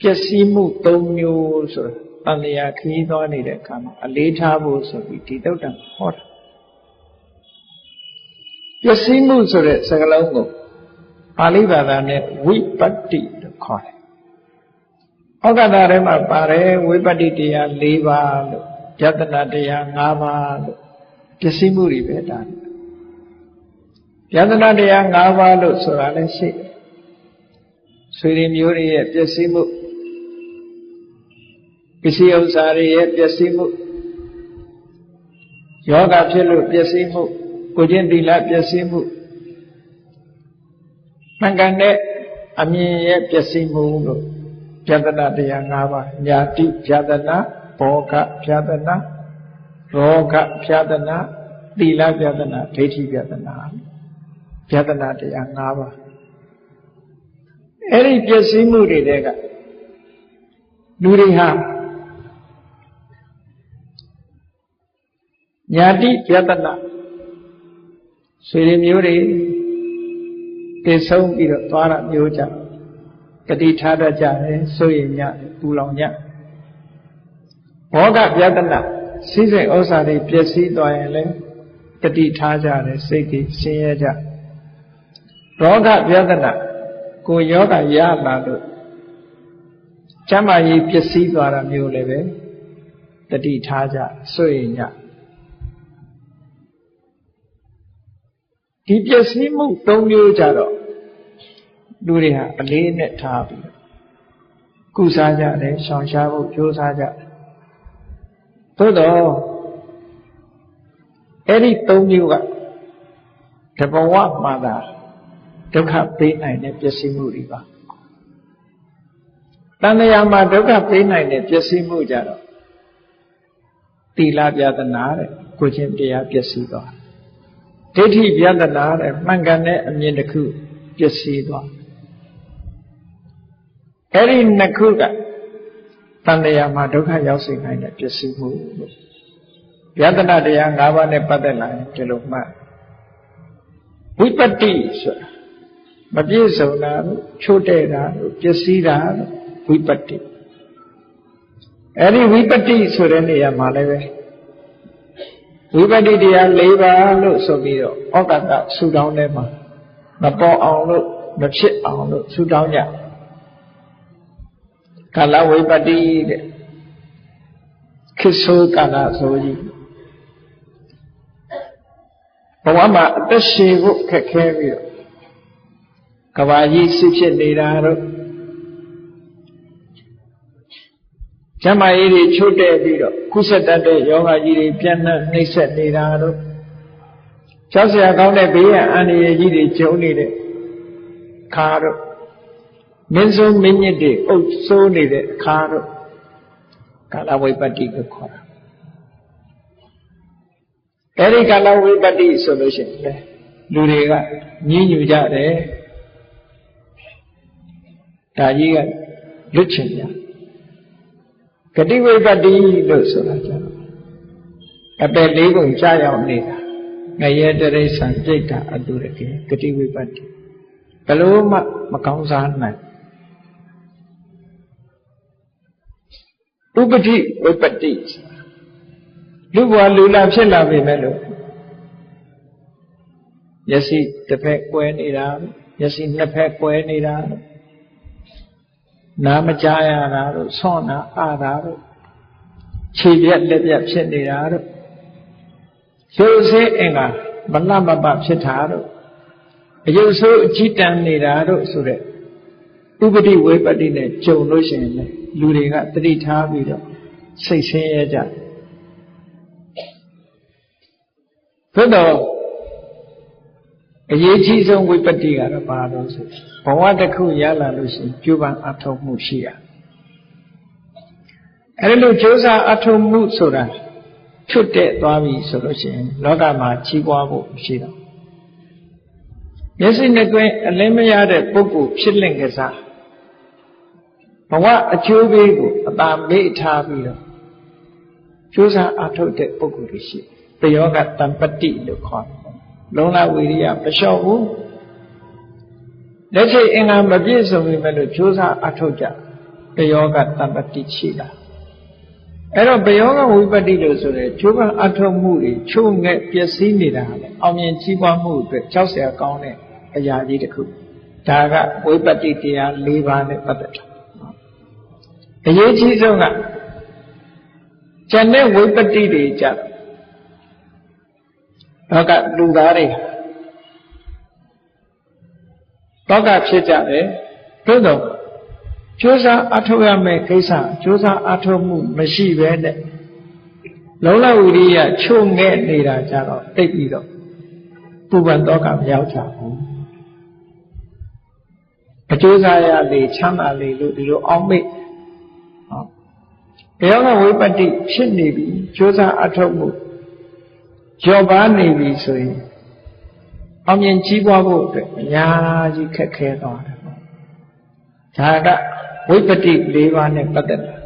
ပျက်စီးမှု၃မျိုးဆိုတာတန်လျာခရီးသွားနေတဲ့အခါမှာအလေးထားဖို့ဆိုပြီးဒီတုတ်တံဟောတာပျက်စီးမှုဆိုတဲ့စကားလုံးကိုပါဠိဘာသာနဲ့ဝိပတ္တိလို့ခေါ်တယ်။ဩဃတာထဲမှာပါတယ်ဝိပတ္တိတရား၄ပါးလို့ယတနာတရား၅ပါးလို့ပျက်စီးမှုတွေပဲဒါ။ယတနာတရား၅ပါးလို့ဆိုတာလည်းရှိတယ်။ဆွေတွေမျိုးတွေရဲ့ပျက်စီးမှု ပစ္စည်းဥစ္စာတွေရဲ့ပျက်စီးမှုယောဂဖြစ်လို့ပျက်စီးမှုကိုချင်းသီလပျက်စီးမှုမှန်ကန်တဲ့အမြင်ရဲ့ပျက်စီးမှုလို့ပြဒနာတရား၅ပါးညာတိပြဒနာဘောဂပြဒနာရောဂပြဒနာသီလပြဒနာဒိဋ္ဌိပြဒနာပြဒနာတရား၅ပါးအဲ့ဒီပျက်စီးမှုတွေတဲ့ကလူတွေဟာ ညာတိပြဒနာဆွေတွေမျိုးတွေတည်ဆုံးပြီးတော့သွားတာမျိုးကြတတိထားတတ်ကြတယ်ဆိုရင်ညပူလောင်ညဘောဂပြဒနာစိစိတ်ဥစ္စာတွေပျက်စီးသွားရင်လည်းတတိထားကြတယ်စိတ်ကြီးဆင်းရဲကြရောဂပြဒနာကိုယောဂရလာလို့ကျမ်းမာရေးပျက်စီးသွားတာမျိုးလည်းပဲတတိထားကြဆိုရင်ည ဒီပျက်စီးမှု၃မျိုးကြတော့လူတွေဟာအလေးနဲ့ထားပြီးကုစားကြတယ်ရှောင်ရှားဖို့ကြိုးစားကြတယ်သို့တော့အဲ့ဒီ၃မျိုးကတဘဝမှာသာဒုက္ခပေးနိုင်တဲ့ပျက်စီးမှုတွေပါတဏှာမှာဒုက္ခပေးနိုင်တဲ့ပျက်စီးမှုကြတော့တိလပြဒနာတဲ့ကိုချင်းတရားပျက်စီးသွား ဒိဋ္ဌိပြဒနာတဲ့မှန်ကန်တဲ့အမြင်တစ်ခုပျက်စီးသွားအဲ့ဒီနှစ်ခုကတန်တရားမှာဒုက္ခရောက်စေနိုင်တဲ့ပျက်စီးမှုလို့ပြဒနာတရား၅ပါးနဲ့ပတ်သက်လာရင်ဒီလိုမှတ်ဝိပတ္တိဆိုတာမပြည့်စုံတာလို့ချို့တဲ့တာလို့ပျက်စီးတာလို့ဝိပတ္တိအဲ့ဒီဝိပတ္တိဆိုတဲ့နေရာမှာလည်းပဲ ဝိပတ္တိတရား၄ပါးလို့ဆိုပြီးတော့ဩကတဆူတောင်းထဲမှာမပေါ်အောင်လို့မဖြစ်အောင်လို့ဆူတောင်းကြကာလဝိပတ္တိတဲ့ခိဆိုကာလဆိုကြီးဘဝမှာအသက်ရှင်ဖို့ခက်ခဲပြီးတော့ကဘာကြီးစစ်ဖြစ်နေတာတော့ ကျမ်းမာရေးတွေချို့တဲ့ပြီးတော့ကုသတတ်တဲ့ယောဂကြီးတွေပြန့်နှံ့နှိမ့်ဆက်နေတာတော့ကြောက်စရာကောင်းတဲ့ဘေးရန်အန္တရာယ်ကြီးတွေကျုံနေတဲ့ခါတော့မင်းစိုးမင်းညစ်တွေအုပ်ဆိုးနေတဲ့အခါတော့ကာလဝိပတ္တိကိုခေါ်တာအဲဒီကာလဝိပတ္တိဆိုလို့ရှိရင်လေလူတွေကညှဉ်းညူကြတယ်ဒါကြီးကလွတ်ချင်ကြ ဂတိဝိပတ္တိလို့ဆိုတာကြတော့အပယ်လေးကုန်ကြာရောက်နေတာငရဲတရိစ္ဆာန်စိတ်တာအတုရကေဂတိဝိပတ္တိဘလို့မှမကောင်းစားနိုင်ဥပတိဝိပတ္တိလူဘဝလူလာဖြစ်လာပြီမဲ့လို့မျက်စိတစ်ဖက်ကွဲနေတာမျက်စိနှစ်ဖက်ကွဲနေတာ နားမကြားရတာတို့ဆွန့်တာအာတာတို့ခြေပြက်လက်ပြက်ဖြစ်နေတာတို့ရုပ်ဆင်းအင်္ဂါမလမပဖြစ်တာတို့အယုဆိုးအကြည်တန်နေတာတို့ဆိုတဲ့ဥပတိဝေပတိနဲ့ကြုံလို့ရှိရင်လေလူတွေကတတိထားပြီးတော့စိတ်ဆင်းရဲကြတယ်သို့တော့ အရေးကြီးဆုံးဝိပတ္တိကတော့ဘာလို့ဆိုဘဝတစ်ခုရလာလို့ရှိရင်ကျိုးပန်းအထောက်မှုရှိရအဲဒီလိုကြိုးစားအထောက်မှုဆိုတာချွတ်တဲ့သွားပြီဆိုလို့ရှိရင်လောကမှာကြီးပွားဖို့ရှိတော့မျက်စိနဲ့တွင်အလင်းမရတဲ့ပုဂ္ဂိုလ်ဖြစ်လင့်ကစားဘဝအကျိုးပေးကိုအသာမေ့ထားပြီးတော့ကြိုးစားအထောက်တဲ့ပုဂ္ဂိုလ်တွေရှိတယောကတံပတ္တိလို့ခေါ်တယ် လုံလဝီရိယမလျှော့ဘူးလက်ထိတ်အင်္ဂါမပြည့်စုံပြီမဲ့လို့ကြိုးစားအထောက်ကြတယောကတပ္ပတိရှိတာအဲ့တော့ဘယောကဝိပတ္တိလို့ဆိုရဲချိုးကအထောက်မှုတွေချိုးငဲ့ပျက်စီးနေတာလေအောင်မြင်ကြီးပွားမှုအတွက်ကြောက်စရာကောင်းတဲ့အရာကြီးတစ်ခုဒါကဝိပတ္တိတရား၄ပါးနဲ့ပတ်သက်တာအရေးကြီးဆုံးကဉာဏ်နဲ့ဝိပတ္တိတွေကြတော့ ကလူသားတွေတော့ကဖြစ်ကြတယ်သို့တော့ကြိုးစားအထောက်ရမယ့်ကိစ္စကြိုးစားအထောက်မှုမရှိပဲနဲ့လုံးလဝိရိယချို့ငဲ့နေတာကြတော့တိတ်ပြီးတော့ပူပန်တော့ကမရောက်ကြဘူးအကျိုးစားရလေချမ်းသာလေလို့ဒီလိုအောက်မိတ်ဟောဘယ်တော့ဝိပတ္တိဖြစ်နေပြီကြိုးစားအထောက်မှု ကျော်ပါနေပြီဆိုရင်အောင်မြင်ကြီးပွားဖို့အတွက်အများကြီးခက်ခဲသွားတယ်ဒါကဝိပတ္တိ၄ပါးနဲ့ပတ်သက်တာ